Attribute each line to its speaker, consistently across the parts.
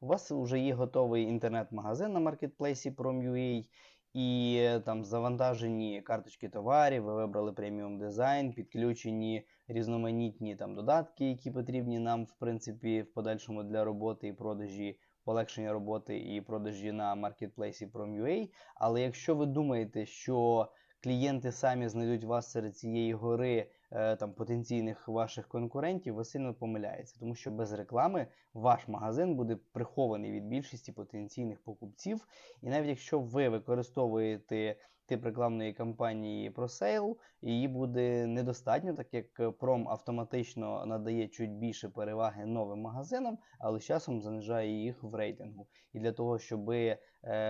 Speaker 1: У вас вже є готовий інтернет-магазин на маркетплейсі Prom.ua, і е, там завантажені карточки товарів, ви вибрали преміум дизайн, підключені різноманітні там додатки, які потрібні нам, в принципі, в подальшому для роботи і продажі, полегшення роботи і продажі на маркетплейсі Prom.ua. Але якщо ви думаєте, що клієнти самі знайдуть вас серед цієї гори там потенційних ваших конкурентів, ви сильно помиляєтеся, тому що без реклами ваш магазин буде прихований від більшості потенційних покупців. І навіть якщо ви використовуєте тип рекламної кампанії ProSale, її буде недостатньо, так як Prom автоматично надає чуть більше переваги новим магазинам, але з часом занижає їх в рейтингу. І для того, щоб е,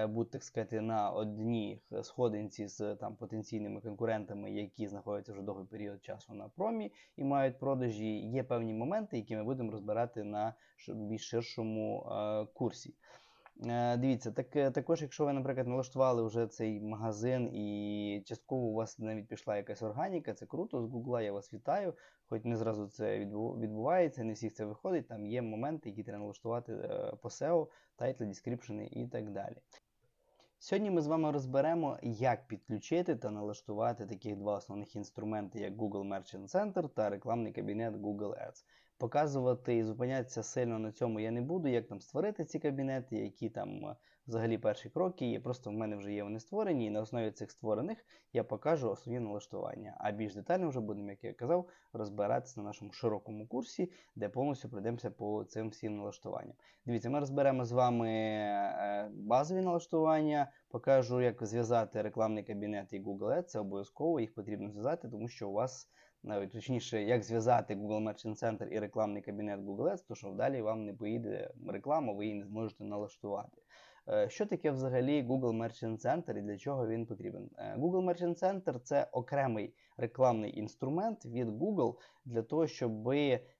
Speaker 1: бути, так сказати, на одній сходинці з там потенційними конкурентами, які знаходяться вже довгий період часу на промі і мають продажі, є певні моменти, які ми будемо розбирати на більш ширшому е, курсі. Е, Дивіться, так, е, також, якщо ви, наприклад, налаштували вже цей магазин і частково у вас навіть пішла якась органіка, це круто. З Гугла я вас вітаю. Хоч не зразу це відбувається, не всіх це виходить. Там є моменти, які треба налаштувати е, по SEO, тайтли, дескріпшени і так далі. Сьогодні ми з вами розберемо, як підключити та налаштувати такі два основних інструменти, як Google Merchant Center та рекламний кабінет Google Ads. Показувати і зупинятися сильно на цьому я не буду, як там створити ці кабінети, які там е, взагалі перші кроки є. Просто в мене вже є вони створені, і на основі цих створених я покажу основні налаштування. А більш детально вже будемо, як я казав, розбиратися на нашому широкому курсі, де повністю пройдемося по цим всім налаштуванням. Дивіться, ми розберемо з вами е, базові налаштування, покажу, як зв'язати рекламний кабінет і Google Ads. Це обов'язково, їх потрібно зв'язати, тому що у вас навіть точніше, як зв'язати Google Merchant Center і рекламний кабінет Google Ads, то що далі вам не поїде реклама, ви її не зможете налаштувати. Е, Що таке взагалі Google Merchant Center і для чого він потрібен? Е, Google Merchant Center це окремий рекламний інструмент від Google для того, щоб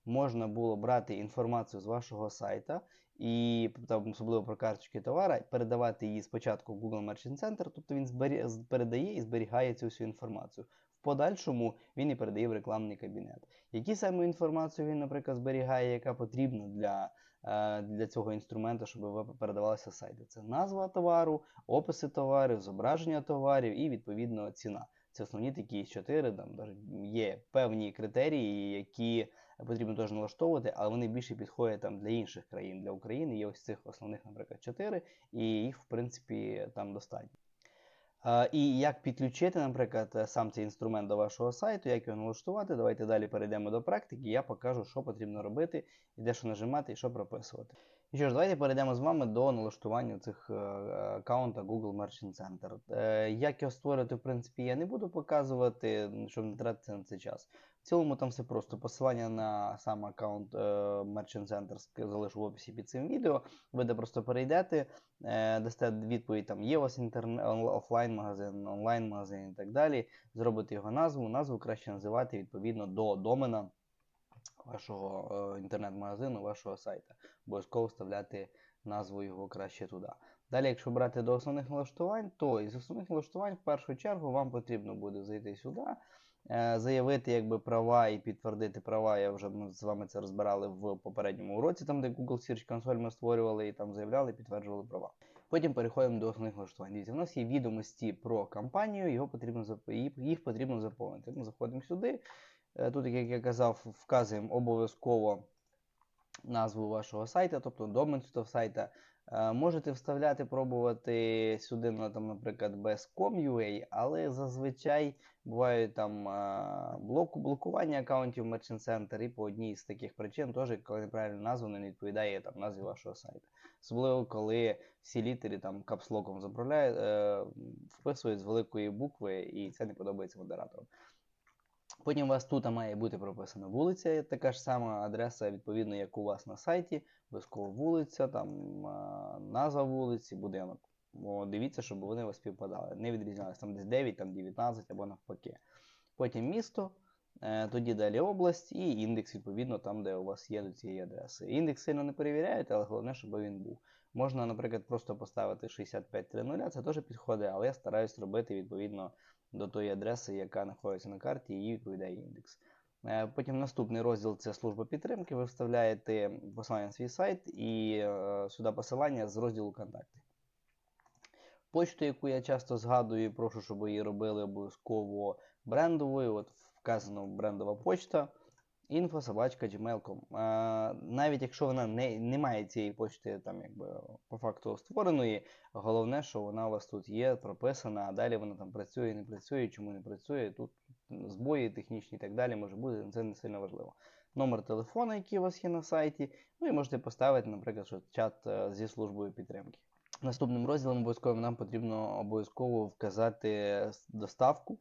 Speaker 1: можна було брати інформацію з вашого сайта і там, особливо про карточки товара, передавати її спочатку в Google Merchant Center, тобто він передає і зберігає цю всю інформацію. Подальшому він і передає в рекламний кабінет. Які саме інформацію він, наприклад, зберігає, яка потрібна для, е, для цього інструменту, щоб ви передавалися сайти? Це назва товару, описи товарів, зображення товарів і відповідно ціна. Це основні такі чотири. Там є певні критерії, які потрібно теж налаштовувати, але вони більше підходять там для інших країн. Для України є ось цих основних, наприклад, чотири, і їх, в принципі, там достатньо. І як підключити, наприклад, сам цей інструмент до вашого сайту, як його налаштувати. Давайте далі перейдемо до практики. Я покажу, що потрібно робити, і де що нажимати, і що прописувати. Що ж, давайте перейдемо з вами до налаштування цих е, аккаунта Google Merchant Center. Е, Як його створити, в принципі, я не буду показувати, щоб не тратити на це час. В цілому там все просто. Посилання на сам аккаунт е, Merchant Center залишу в описі під цим відео. Ви де просто перейдете, дасте відповідь, там є у вас офлайн магазин, онлайн магазин і так далі. Зробите його назву. Назву краще називати відповідно до домена вашого інтернет-магазину, вашого сайта. Обов'язково вставляти назву його краще туди. Далі, якщо брати до основних налаштувань, то із основних налаштувань в першу чергу вам потрібно буде зайти сюди, е, заявити якби права і підтвердити права. Я вже ми з вами це розбирали в попередньому уроці, там де Google Search Console ми створювали і там заявляли, підтверджували права. Потім переходимо до основних налаштувань. Дивіться, у нас є відомості про компанію, його потрібно їх- їх потрібно заповнити. Ми заходимо сюди. Е, Тут, як я казав, вказуємо обов'язково назву вашого сайта, тобто домен цього сайта. Е, Можете вставляти, пробувати сюди, ну, там, наприклад, без com.ua, але зазвичай бувають там е, блок, блокування аккаунтів Merchant Center, і по одній з таких причин теж, коли неправильна назва не відповідає там, назві вашого сайта. Особливо, коли всі літери там капслоком заправляють, е, вписують з великої букви, і це не подобається модераторам. Потім у вас тут має бути прописана вулиця, така ж сама адреса, відповідно, як у вас на сайті, обов'язково вулиця, там назва вулиці, будинок. Бо дивіться, щоб вони у вас співпадали. Не відрізнялися там десь 9, там 19 або навпаки. Потім місто, е, тоді далі область і індекс, відповідно, там, де у вас є до цієї адреси. Індекс сильно не перевіряєте, але головне, щоб він був. Можна, наприклад, просто поставити 6530, це теж підходить, але я стараюсь робити відповідно до тої адреси, яка знаходиться на карті, і відповідає індекс. Е, Потім наступний розділ це служба підтримки. Ви вставляєте посилання на свій сайт і е, сюди посилання з розділу контакти. Почту, яку я часто згадую, прошу, щоб її робили обов'язково брендовою. От вказано брендова почта info.gmail.com. Навіть якщо вона не, не має цієї почти там, якби, по факту створеної, головне, що вона у вас тут є, прописана, а далі вона там працює, не працює, чому не працює. Тут збої технічні і так далі може бути, це не сильно важливо. Номер телефона, який у вас є на сайті, ну можете поставити, наприклад, що чат е, зі службою підтримки. Наступним розділом обов'язково нам потрібно обов'язково вказати доставку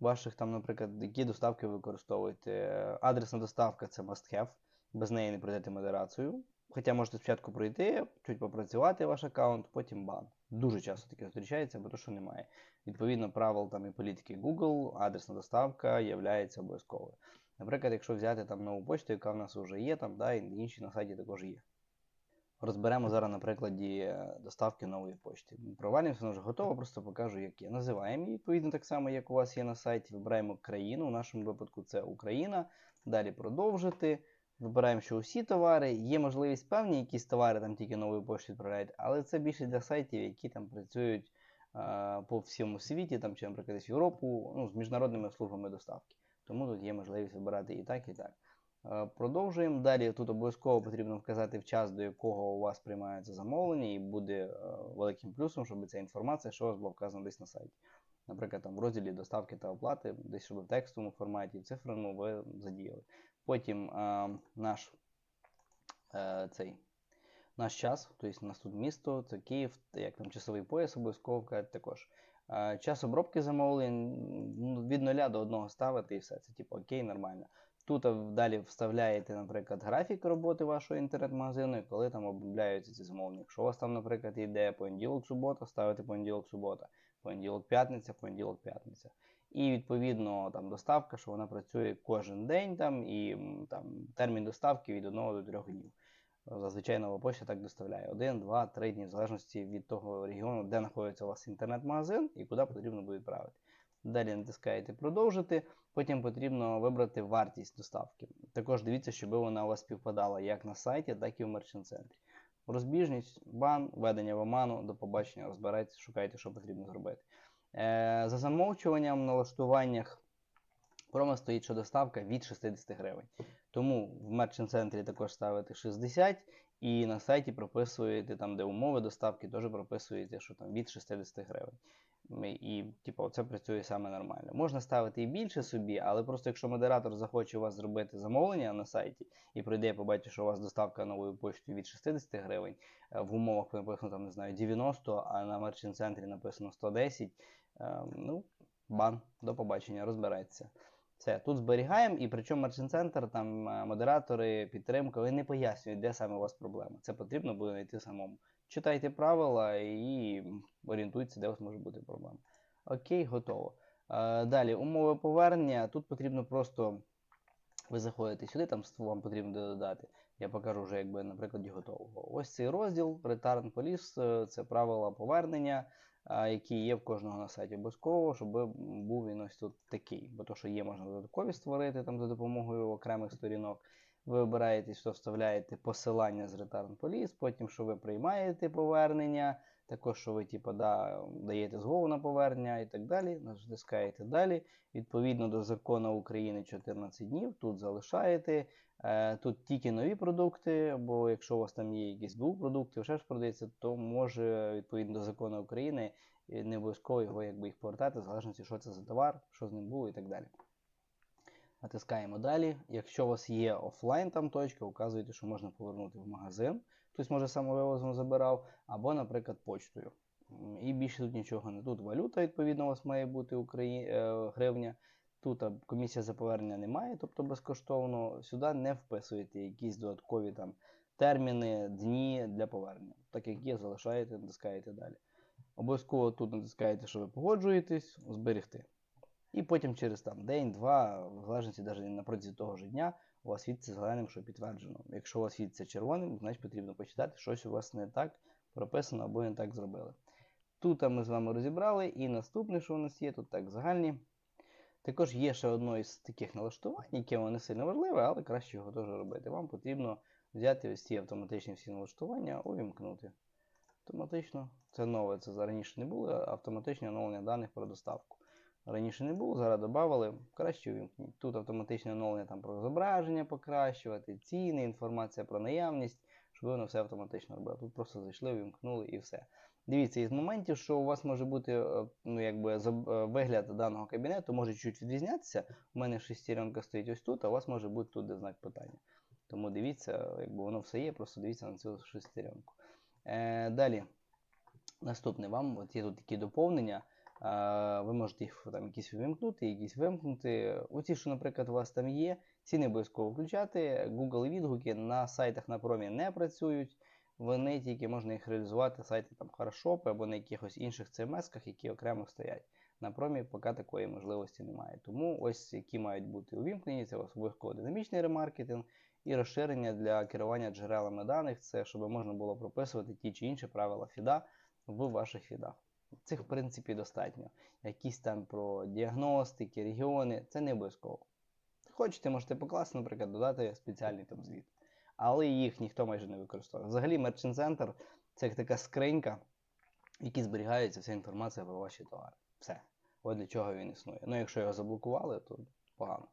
Speaker 1: ваших там, наприклад, які доставки ви використовуєте. Адресна доставка це must have, без неї не пройдете модерацію. Хоча можете спочатку пройти, чуть попрацювати ваш аккаунт, потім бан. Дуже часто таке зустрічається, бо то що немає. Відповідно, правил там і політики Google, адресна доставка є обов'язковою. Наприклад, якщо взяти там нову почту, яка в нас вже є, там, да, і інші на сайті також є. Розберемо зараз на прикладі е, доставки нової почти. Провалюємося, вона вже готова, просто покажу, як є. Називаємо її, відповідно, так само, як у вас є на сайті. Вибираємо країну. У нашому випадку це Україна. Далі продовжити. Вибираємо, що усі товари. Є можливість певні якісь товари там тільки новою поштою відправляють, але це більше для сайтів, які там працюють е, по всьому світі, там, чи, наприклад, в Європу, ну, з міжнародними службами доставки. Тому тут є можливість вибирати і так, і так. Е, Продовжуємо. Далі тут обов'язково потрібно вказати в час, до якого у вас приймається замовлення, і буде е, великим плюсом, щоб ця інформація, що у вас була вказана десь на сайті. Наприклад, там в розділі доставки та оплати, десь щоб в текстовому форматі, в цифрому ви задіяли. Потім е, наш е, цей. Наш час, тобто у нас тут місто, це Київ, як там часовий пояс обов'язково вказати також. Е, Час обробки замовлень ну, від 0 до 1 ставити і все. Це типу окей, нормально. Тут далі вставляєте, наприклад, графік роботи вашого інтернет-магазину, і коли там обробляються ці замовлення. Якщо у вас там, наприклад, йде понеділок, субота, ставите понеділок, субота, понеділок, п'ятниця, понеділок, п'ятниця. І відповідно там доставка, що вона працює кожен день там, і там термін доставки від 1 до 3 днів. Зазвичай нова почта так доставляє 1, 2, 3 дні, в залежності від того регіону, де знаходиться у вас інтернет-магазин і куди потрібно буде відправити. Далі натискаєте продовжити, потім потрібно вибрати вартість доставки. Також дивіться, щоб вона у вас співпадала як на сайті, так і в мерчант-центрі. Розбіжність, бан, введення в оману, до побачення, розбирайтеся, шукайте, що потрібно зробити. Е, за замовчуванням в налаштуваннях промо стоїть, що доставка від 60 гривень. Тому в мерчант-центрі також ставите 60 і на сайті прописуєте там, де умови доставки, теж прописуєте, що там від 60 гривень. І, типу, це працює саме нормально. Можна ставити і більше собі, але просто якщо модератор захоче у вас зробити замовлення на сайті і прийде і побачить, що у вас доставка новою поштою від 60 гривень, е, в умовах написано там, не знаю, 90, а на мерчант центрі написано 110, е, ну, бан, до побачення, розбирається. Все, тут зберігаємо, і причому Center, там е, модератори, підтримка, вони не пояснюють, де саме у вас проблема. Це потрібно буде знайти самому. Читайте правила і орієнтуйтеся, де у вас може бути проблема. Окей, готово. Е, Далі, умови повернення. Тут потрібно просто ви заходите сюди, там вам потрібно додати. Я покажу вже, якби на прикладі готового. Ось цей розділ Return Police, е, це правила повернення, які є в кожного на сайті. Обов'язково, щоб був він ось тут такий. Бо то, що є, можна додаткові створити там за допомогою окремих сторінок. Ви вибираєте, що вставляєте посилання з Return Police, потім, що ви приймаєте повернення, також, що ви типу, да, даєте згоду на повернення і так далі. Натискаєте далі. Відповідно до закону України 14 днів, тут залишаєте. Е, Тут тільки нові продукти, бо якщо у вас там є якісь БУ продукти, вже ж продається, то може, відповідно до закону України, не обов'язково його якби, їх повертати, в залежності, що це за товар, що з ним було і так далі. Натискаємо далі. Якщо у вас є офлайн там точка, указуєте, що можна повернути в магазин. Хтось може самовивозом забирав, або, наприклад, почтою. І більше тут нічого не. Тут валюта, відповідно, у вас має бути Украї... е, гривня. Тут комісія за повернення немає, тобто безкоштовно. Сюди не вписуєте якісь додаткові там терміни, дні для повернення. Так як є, залишаєте, натискаєте далі. Обов'язково тут натискаєте, що ви погоджуєтесь, зберегти. І потім через там день-два, в залежності навіть на протязі того ж дня, у вас світиться зеленим, що підтверджено. Якщо у вас світиться червоним, значить потрібно почитати, щось у вас не так прописано або не так зробили. Тут ми з вами розібрали, і наступне, що у нас є, тут так загальні. Також є ще одно із таких налаштувань, яке воно не сильно важливе, але краще його теж робити. Вам потрібно взяти ось ці автоматичні всі налаштування, увімкнути. Автоматично, це нове, це раніше не було, автоматичне оновлення даних про доставку. Раніше не було, зараз додали, краще увімкніть. Тут автоматичне оновлення там про зображення покращувати, ціни, інформація про наявність, щоб воно все автоматично робило. Тут просто зайшли, увімкнули і все. Дивіться, із моментів, що у вас може бути е, ну, якби, е, вигляд даного кабінету може чуть відрізнятися. У мене шестеренка стоїть ось тут, а у вас може бути тут де знак питання. Тому дивіться, якби воно все є, просто дивіться на цю шестеренку. Е, далі, наступне вам, от є тут такі доповнення. Ви можете їх там якісь увімкнути, якісь вимкнути. Оці, що, наприклад, у вас там є, ці не обов'язково включати. Google відгуки на сайтах на промі не працюють. Вони тільки можна їх реалізувати на сайті там Хорошоп або на якихось інших CMS-ках, які окремо стоять. На промі поки такої можливості немає. Тому ось які мають бути увімкнені, це обов'язково динамічний ремаркетинг і розширення для керування джерелами даних, це щоб можна було прописувати ті чи інші правила фіда в ваших фідах. Цих, в принципі, достатньо. Якісь там про діагностики, регіони, це не обов'язково. Хочете, можете покласти, наприклад, додати спеціальний там звіт. Але їх ніхто майже не використовує. Взагалі, Merchant Center це як така скринька, в якій зберігається вся інформація про ваші товари. Все. От для чого він існує. Ну, якщо його заблокували, то погано.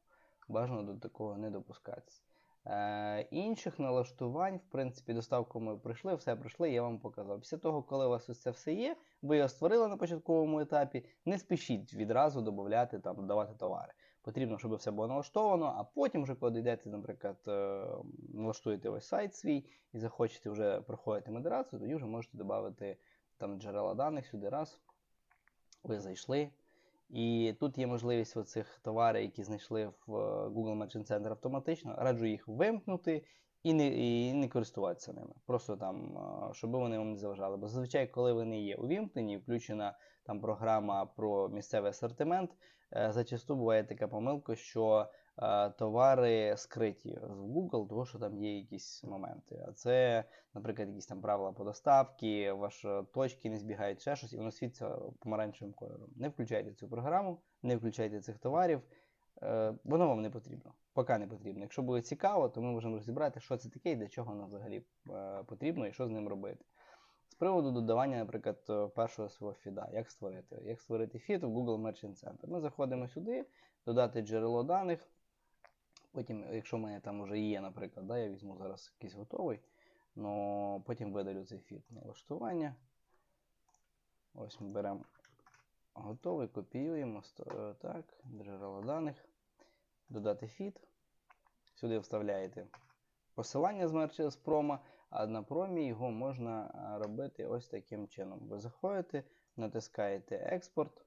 Speaker 1: Бажано до такого не допускатися. Е, інших налаштувань, в принципі, доставку ми пройшли, все пройшли, я вам показав. Після того, коли у вас це все є, ви його створили на початковому етапі, не спішіть відразу додати там, додавати товари. Потрібно, щоб все було налаштовано, а потім, вже коли йдете, наприклад, е, налаштуєте ось сайт свій і захочете вже проходити модерацію, тоді вже можете додати там джерела даних сюди раз. Ви зайшли. І тут є можливість оцих товарів, які знайшли в е, Google Merchant Center автоматично. Раджу їх вимкнути і не, і не користуватися ними. Просто там, е, щоб вони вам не заважали. Бо зазвичай, коли вони є увімкнені, включена там програма про місцевий асортимент, е, зачасту буває така помилка, що товари скриті в Google, тому що там є якісь моменти. А це, наприклад, якісь там правила по доставці, ваші точки не збігають, ще щось, і воно світиться помаранчевим кольором. Не включайте цю програму, не включайте цих товарів. Е, Воно вам не потрібно. Поки не потрібно. Якщо буде цікаво, то ми можемо розібрати, що це таке і для чого воно взагалі е, потрібно і що з ним робити. З приводу додавання, наприклад, е, першого свого фіда, як створити? Як створити фід в Google Merchant Center? Ми заходимо сюди, додати джерело даних. Потім, якщо в мене там вже є, наприклад, да, я візьму зараз якийсь готовий, но потім видалю цей фід налаштування. Ось ми беремо готовий, копіюємо, е, так, джерело даних, додати фід. Сюди вставляєте посилання з промо, а на промі його можна робити ось таким чином. Ви заходите, натискаєте експорт,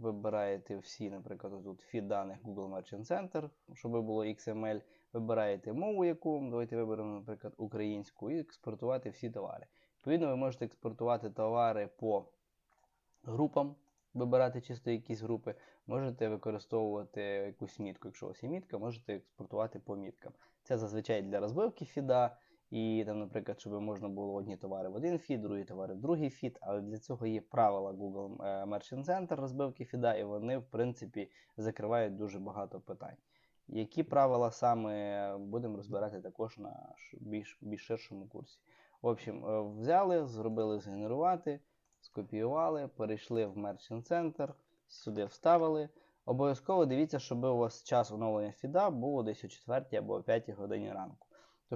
Speaker 1: вибираєте всі, наприклад, тут фід даних Google Merchant Center, щоб було XML, вибираєте мову, яку, давайте виберемо, наприклад, українську, і експортувати всі товари. Відповідно, ви можете експортувати товари по групам, вибирати чисто якісь групи, можете використовувати якусь мітку. Якщо у вас є мітка, можете експортувати по міткам. Це зазвичай для розбивки фіда. І там, наприклад, щоб можна було одні товари в один фід, другі товари в другий фід, але для цього є правила Google е, Merchant Center розбивки фіда, і вони, в принципі, закривають дуже багато питань. Які правила саме будемо розбирати також на більш, більш ширшому курсі. В общем, е, взяли, зробили згенерувати, скопіювали, перейшли в Merchant Center, сюди вставили. Обов'язково дивіться, щоб у вас час оновлення фіда було десь о 4 або о 5 годині ранку.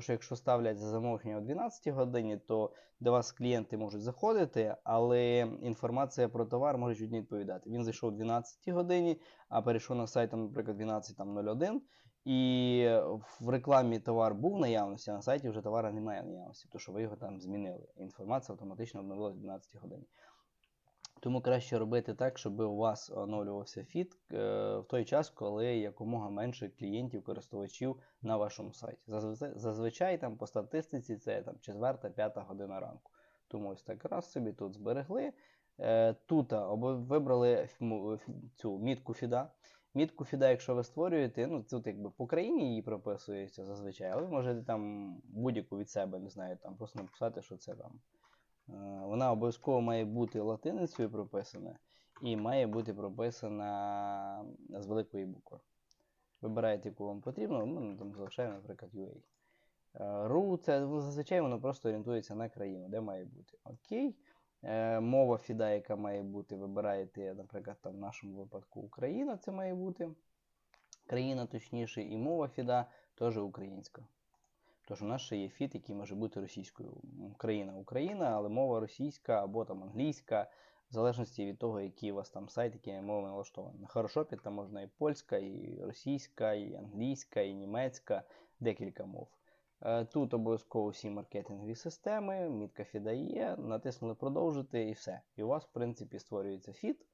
Speaker 1: Що якщо ставлять за замовлення о 12 годині, то до вас клієнти можуть заходити, але інформація про товар може чуть не відповідати. Він зайшов о 12 годині, а перейшов на сайт, наприклад, 12.01, і в рекламі товар був наявності, а на сайті вже товара немає наявності, тому що ви його там змінили. Інформація автоматично обновилась о 12 годині. Тому краще робити так, щоб у вас оновлювався фід е, в той час, коли якомога менше клієнтів, користувачів на вашому сайті. Зазвичай, зазвичай там по статистиці це там 4-5 година ранку. Тому ось так раз собі тут зберегли. Е, тут вибрали цю мітку фіда. Мітку фіда, якщо ви створюєте, ну тут якби по країні її прописується зазвичай, але ви можете там будь-яку від себе, не знаю, там просто написати, що це там. Е, Вона обов'язково має бути латиницею прописана. і має бути прописана з великої букви. Вибираєте, яку вам потрібно, ну, там залишаємо, наприклад, UA. Е, RU це ну, зазвичай воно просто орієнтується на країну, де має бути. Окей. Е, Мова фіда, яка має бути, вибираєте, наприклад, там в нашому випадку Україна, це має бути. Країна, точніше, і мова фіда теж українська. Тож у нас ще є фід, який може бути російською. Країна Україна, але мова російська або там англійська, в залежності від того, який у вас там сайт, який мови налаштований. На хорошопі там можна і польська, і російська, і англійська, і німецька, декілька мов. Е, Тут обов'язково всі маркетингові системи, мітка фіда є, натиснули продовжити і все. І у вас, в принципі, створюється фід.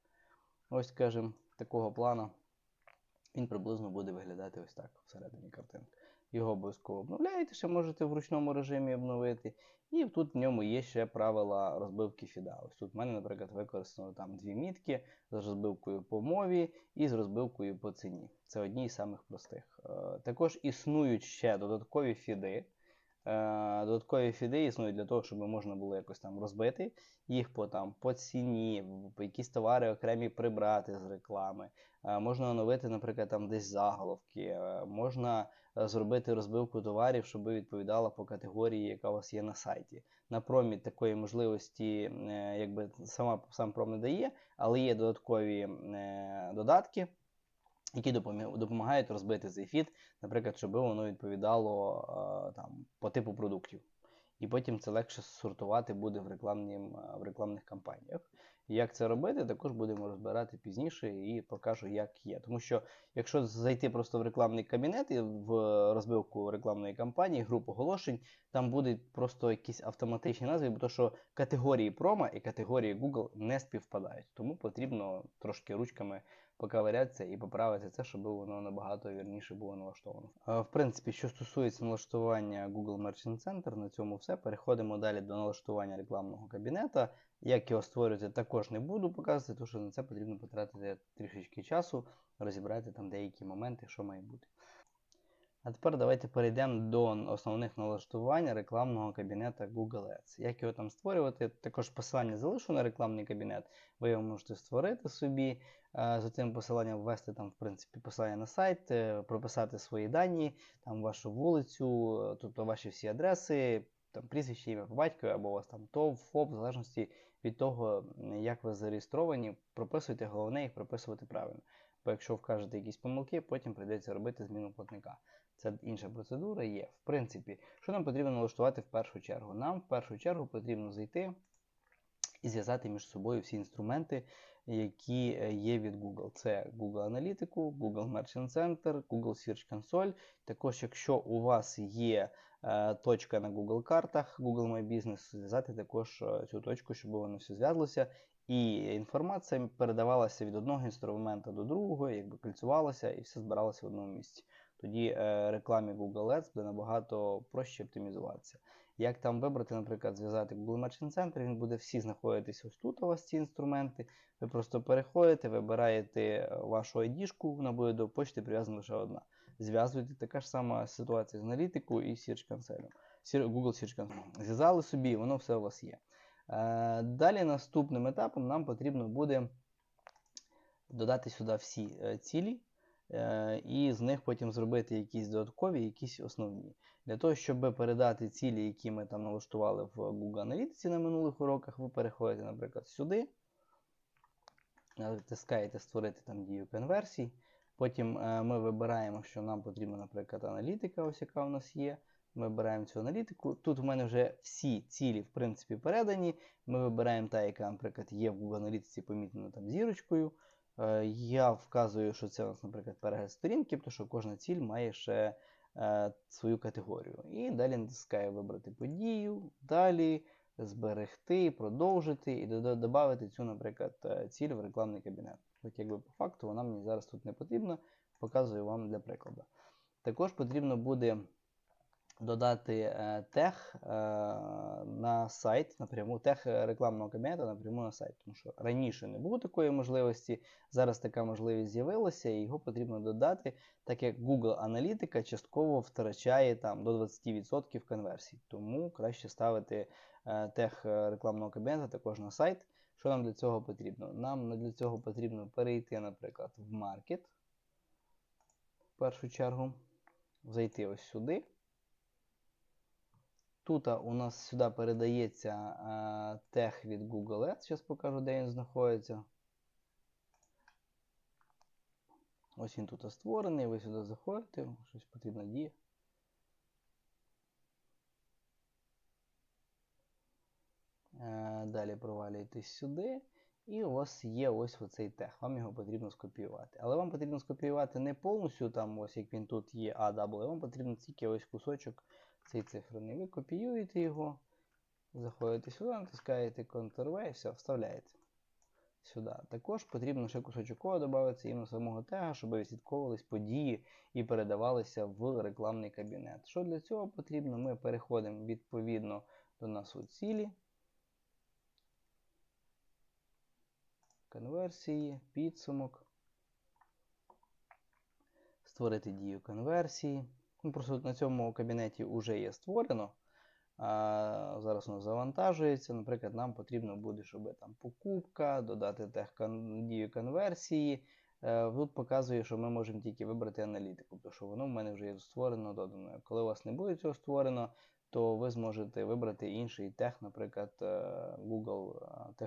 Speaker 1: Ось, скажімо, такого плану. Він приблизно буде виглядати ось так всередині картинки. Його обов'язково обновляєте, ще можете в ручному режимі обновити. І тут в ньому є ще правила розбивки фіда. Ось тут в мене, наприклад, використано там дві мітки з розбивкою по мові і з розбивкою по ціні. Це одні з самих простих. Е, Також існують ще додаткові фіди. Е, Додаткові фіди існують для того, щоб можна було якось там розбити їх по там по ціні, якісь товари окремі прибрати з реклами. Е, Можна оновити, наприклад, там десь заголовки, можна зробити розбивку товарів, щоб відповідала по категорії, яка у вас є на сайті. На промі такої можливості, е, якби сама сам пром не дає, але є додаткові е, додатки. Які допомагають розбити цей фід, наприклад, щоб воно відповідало е, там, по типу продуктів. І потім це легше сортувати буде в, рекламнім, е, в рекламних кампаніях. Як це робити, також будемо розбирати пізніше і покажу, як є. Тому що якщо зайти просто в рекламний кабінет і в розбивку рекламної кампанії, групу оголошень, там будуть просто якісь автоматичні назви, бо то, що категорії промо і категорії Google не співпадають. Тому потрібно трошки ручками поковирятися і поправити це, щоб воно набагато вірніше було налаштовано. Е, В принципі, що стосується налаштування Google Merchant Center, на цьому все. Переходимо далі до налаштування рекламного кабінета. Як його створювати, також не буду показувати, тому що на це потрібно потратити трішечки часу, розібрати там деякі моменти, що має бути. А тепер давайте перейдемо до основних налаштувань рекламного кабінета Google Ads. Як його там створювати? Також посилання залишу на рекламний кабінет. Ви його можете створити собі. Е, За цим посиланням ввести там, в принципі, посилання на сайт, е, прописати свої дані, там вашу вулицю, е, тобто ваші всі адреси, там прізвище, ім'я по батькові, або у вас там ТОВ, ФОП, в залежності від того, як ви зареєстровані, прописуйте, головне їх прописувати правильно. Бо якщо вкажете якісь помилки, потім прийдеться робити зміну платника. Це інша процедура є. В принципі, що нам потрібно налаштувати в першу чергу? Нам в першу чергу потрібно зайти і зв'язати між собою всі інструменти, які е, є від Google. Це Google Аналітику, Google Merchant Center, Google Search Console. Також, якщо у вас є точка на Google картах, Google My Business, зв'язати також е, цю точку, щоб воно все зв'язалося. І інформація передавалася від одного інструмента до другого, якби кальцювалася і все збиралося в одному місці. Тоді е, рекламі Google Ads буде набагато проще оптимізуватися. Як там вибрати, наприклад, зв'язати Google Merchant Center, він буде всі знаходитись ось тут у вас ці інструменти. Ви просто переходите, вибираєте е, вашу ID-шку, вона буде до почти прив'язана лише одна. Зв'язуєте така ж сама ситуація з аналітикою і Search Console. Google Search Console. Зв'язали собі, воно все у вас є. Е, Далі наступним етапом нам потрібно буде додати сюди всі е, цілі, е, і з них потім зробити якісь додаткові, якісь основні. Для того, щоб передати цілі, які ми там налаштували в Google Аналітиці на минулих уроках, ви переходите, наприклад, сюди, натискаєте створити там дію конверсій. Потім е, ми вибираємо, що нам потрібна, наприклад, аналітика, ось яка у нас є. Ми вибираємо цю аналітику. Тут у мене вже всі цілі, в принципі, передані. Ми вибираємо та, яка, наприклад, є в Аналітиці помітнена там зірочкою. Е, Я вказую, що це у нас, наприклад, перегляд сторінки, тому що кожна ціль має ще е, свою категорію. І далі натискаю вибрати подію, далі зберегти, продовжити і додати цю, наприклад, е, ціль в рекламний кабінет. От якби по факту вона мені зараз тут не потрібна, показую вам для прикладу. Також потрібно буде додати е, тег е, на сайт напряму, тег е, рекламного кабінету напряму на сайт. Тому що раніше не було такої можливості, зараз така можливість з'явилася, і його потрібно додати, так як Google аналітика частково втрачає там до 20% конверсій. Тому краще ставити е, рекламного кабінету також на сайт, Що нам для цього потрібно? Нам для цього потрібно перейти, наприклад, в Market. В першу чергу. Зайти ось сюди. Тут у нас сюди передається а, тег від Google Ads. Зараз покажу, де він знаходиться. Ось він тут створений, ви сюди заходите, щось потрібна дія. Е, Далі провалюєтесь сюди, і у вас є ось оцей тег. Вам його потрібно скопіювати. Але вам потрібно скопіювати не повністю, там, ось як він тут є, а W, вам потрібно тільки ось кусочок цієї цифри. Ви копіюєте його, заходите сюди, натискаєте Ctrl-V і все, вставляєте сюди. Також потрібно ще кусочок коду додати іменно самого тега, щоб відслідковувались події і передавалися в рекламний кабінет. Що для цього потрібно? Ми переходимо відповідно до нас у цілі. Конверсії, підсумок. Створити дію конверсії. Ну, Просто на цьому кабінеті вже є створено. А, Зараз воно завантажується. Наприклад, нам потрібно буде, щоб там покупка, додати дію конверсії. Е, Тут показує, що ми можемо тільки вибрати аналітику, тому що воно в мене вже є створено, додано. Коли у вас не буде цього створено, то ви зможете вибрати інший тег, наприклад, е, Google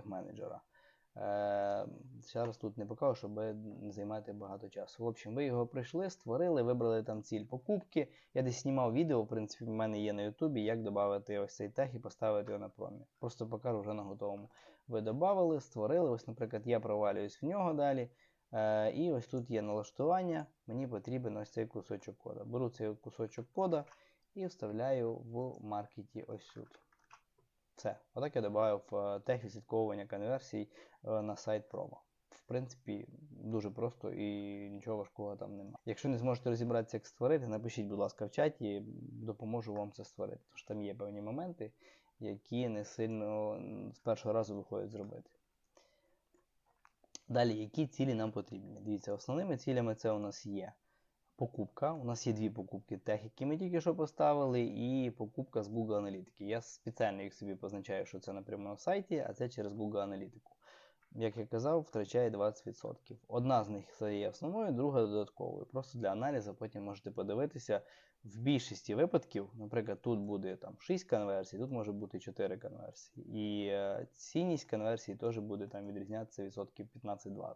Speaker 1: менеджера. Е, Зараз тут не покажу, щоб не займати багато часу. В общем, ви його прийшли, створили, вибрали там ціль покупки. Я десь знімав відео, в принципі, в мене є на Ютубі, як додати ось цей тег і поставити його на промі. Просто покажу вже на готовому. Ви додали, створили. Ось, наприклад, я провалююсь в нього далі. Е, І ось тут є налаштування. Мені потрібен ось цей кусочок кода. Беру цей кусочок кода і вставляю в маркеті ось тут. Все. Отак я додав тег відслідковування конверсій е, на сайт промо. В принципі, дуже просто і нічого важкого там немає. Якщо не зможете розібратися, як створити, напишіть, будь ласка, в чаті, допоможу вам це створити. Тож там є певні моменти, які не сильно з першого разу виходять зробити. Далі, які цілі нам потрібні? Дивіться, основними цілями це у нас є покупка. У нас є дві покупки тех, які ми тільки що поставили, і покупка з Google Аналітики. Я спеціально їх собі позначаю, що це на сайті, а це через Google Аналітику. Як я казав, втрачає 20%. Одна з них є основною, друга додатковою. Просто для аналізу потім можете подивитися. В більшості випадків, наприклад, тут буде там 6 конверсій, тут може бути 4 конверсії. І е, цінність конверсії теж буде там відрізнятися відсотків 15-20.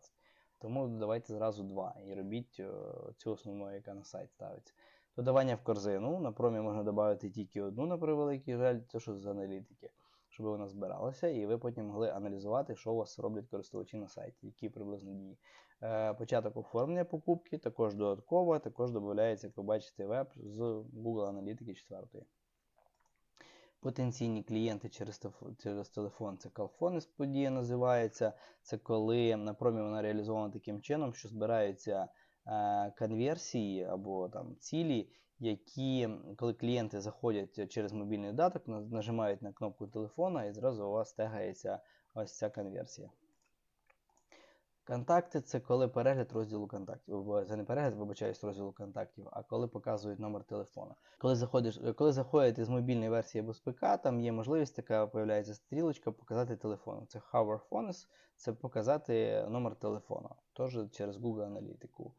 Speaker 1: Тому додавайте зразу два і робіть е, цю основну, яка на сайт ставиться. Додавання в корзину. На промі можна додати тільки одну, на превеликий жаль, це що з аналітики, щоб вона збиралася, і ви потім могли аналізувати, що у вас роблять користувачі на сайті, які приблизно дії. Е, Початок оформлення покупки, також додатково, також додається, як ви бачите, веб з Google Аналітики 4. Потенційні клієнти через через телефон це Callphone подія називається. Це коли на промі вона реалізована таким чином, що збираються е, конверсії або там цілі, які, коли клієнти заходять через мобільний додаток, нажимають на кнопку телефона і зразу у вас тегається ось ця конверсія. Контакти це коли перегляд розділу контактів. Це не перегляд, вибачаюсь, розділу контактів, а коли показують номер телефона. Коли заходиш, коли заходите з мобільної версії або з ПК, там є можливість така, появляється стрілочка показати телефон. Це Hover Phones, це показати номер телефона, теж через Google Аналітику.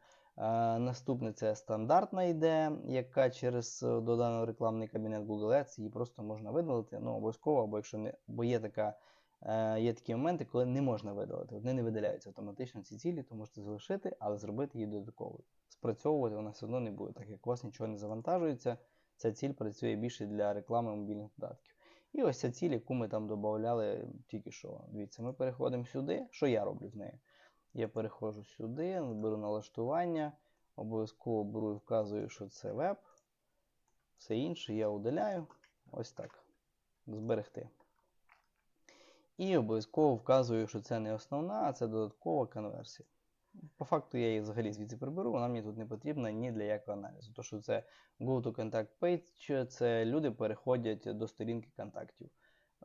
Speaker 1: Наступне це стандартна йде, яка через е, доданий рекламний кабінет Google Ads, її просто можна видалити. Ну, обов'язково, або якщо не, бо є така. Е, Є такі моменти, коли не можна видалити. Вони не видаляються автоматично ці цілі, то можете залишити, але зробити її додатковою. Спрацьовувати вона все одно не буде, так як у вас нічого не завантажується. Ця ціль працює більше для реклами мобільних додатків. І ось ця ціль, яку ми там додавали тільки що. Дивіться, ми переходимо сюди. Що я роблю з нею? Я переходжу сюди, беру налаштування, обов'язково беру і вказую, що це веб. Все інше я удаляю. Ось так. Зберегти. І обов'язково вказую, що це не основна, а це додаткова конверсія. По факту я її взагалі звідси приберу, вона мені тут не потрібна ні для якого аналізу. Тому що це Go to Contact Page, це люди переходять до сторінки контактів. Е,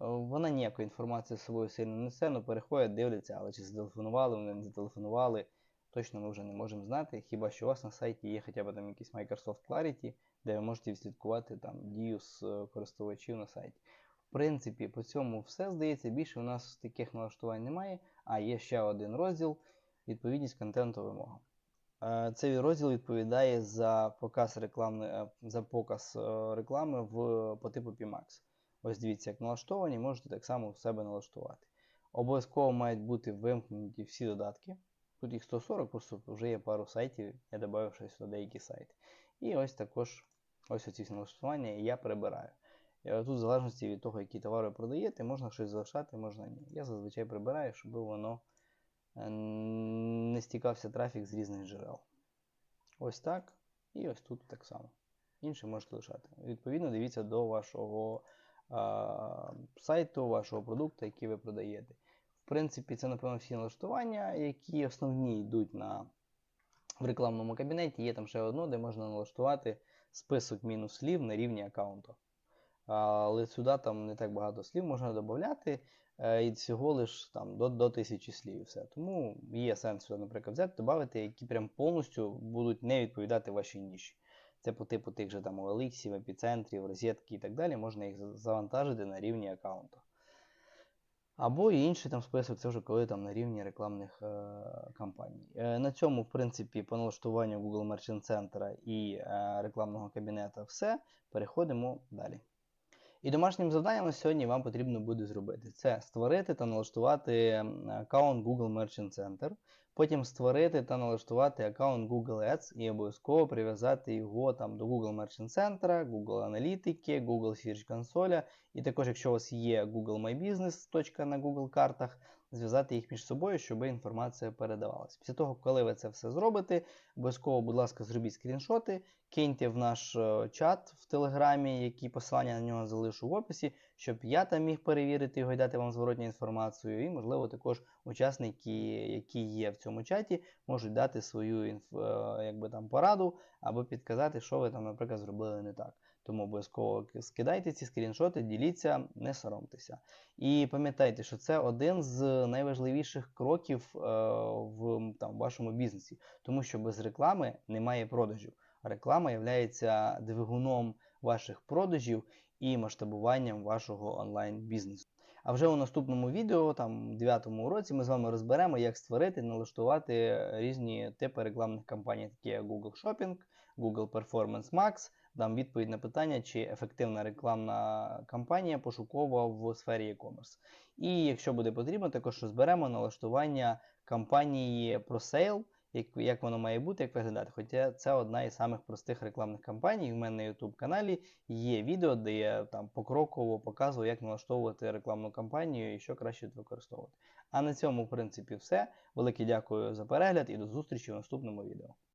Speaker 1: Вона ніякої інформації з собою сильно несе, але переходять, дивляться, але чи зателефонували, вони не зателефонували, точно ми вже не можемо знати. Хіба що у вас на сайті є хоча б там якийсь Microsoft Clarity, де ви можете відслідкувати там дію з е, користувачів на сайті. Принципі, по цьому все здається. Більше у нас таких налаштувань немає. А є ще один розділ відповідність контенту вимогам. Е, Цей розділ відповідає за показ реклами, е, за показ е, реклами в, по типу PMAX. Ось дивіться, як налаштовані, можете так само в себе налаштувати. Обов'язково мають бути вимкнуті всі додатки. Тут їх 140, просто вже є пару сайтів, я додав ще сюди деякі сайти. І ось також ось оці налаштування я прибираю. І тут, в залежності від того, які товари продаєте, можна щось залишати, можна ні. Я зазвичай прибираю, щоб воно е, не стікався трафік з різних джерел. Ось так. І ось тут так само. Інше можете лишати. Відповідно, дивіться до вашого а, сайту, вашого продукту, який ви продаєте. В принципі, це, напевно, всі налаштування, які основні йдуть на, в рекламному кабінеті. Є там ще одно, де можна налаштувати список мінус слів на рівні аккаунту. Але сюди там не так багато слів можна додати. І всього лиш там до, до тисячі слів все. Тому є сенс сюди, наприклад, взяти, додати, які прям повністю будуть не відповідати вашій ніші. Це по типу тих же там OLX, епіцентрів, розетки і так далі, можна їх завантажити на рівні аккаунту. Або і інший там список, це вже коли там на рівні рекламних е, кампаній. Е, на цьому, в принципі, по налаштуванню Google Merchant Center і е, рекламного кабінета все. Переходимо далі. І домашнім завданням на сьогодні вам потрібно буде зробити це. Створити та налаштувати аккаунт Google Merchant Center, потім створити та налаштувати аккаунт Google Ads і обов'язково прив'язати його там до Google Merchant Center, Google Аналітики, Google Search Console, і також, якщо у вас є Google My Business, точка на Google картах, зв'язати їх між собою, щоб інформація передавалася. Після того, коли ви це все зробите, обов'язково, будь ласка, зробіть скріншоти, киньте в наш е, чат в Телеграмі, які посилання на нього залишу в описі, щоб я там міг перевірити його і дати вам зворотню інформацію. І, можливо, також учасники, які є в цьому чаті, можуть дати свою інф... е, якби, там, пораду або підказати, що ви там, наприклад, зробили не так. Тому обов'язково скидайте ці скріншоти, діліться, не соромтеся. І пам'ятайте, що це один з найважливіших кроків е, в там, вашому бізнесі, тому що без реклами немає продажів. Реклама є двигуном ваших продажів і масштабуванням вашого онлайн-бізнесу. А вже у наступному відео, там 9 уроці, ми з вами розберемо, як створити налаштувати різні типи рекламних кампаній, такі як Google Shopping, Google Performance Max. Дам відповідь на питання, чи ефективна рекламна кампанія пошукова в сфері e-commerce. І якщо буде потрібно, також розберемо налаштування кампанії ProSale, як як воно має бути, як виглядати. Хоча це одна із самих простих рекламних кампаній. У мене на YouTube каналі є відео, де я там покроково показую, як налаштовувати рекламну кампанію і що краще використовувати. А на цьому, в принципі, все. Велике дякую за перегляд і до зустрічі в наступному відео.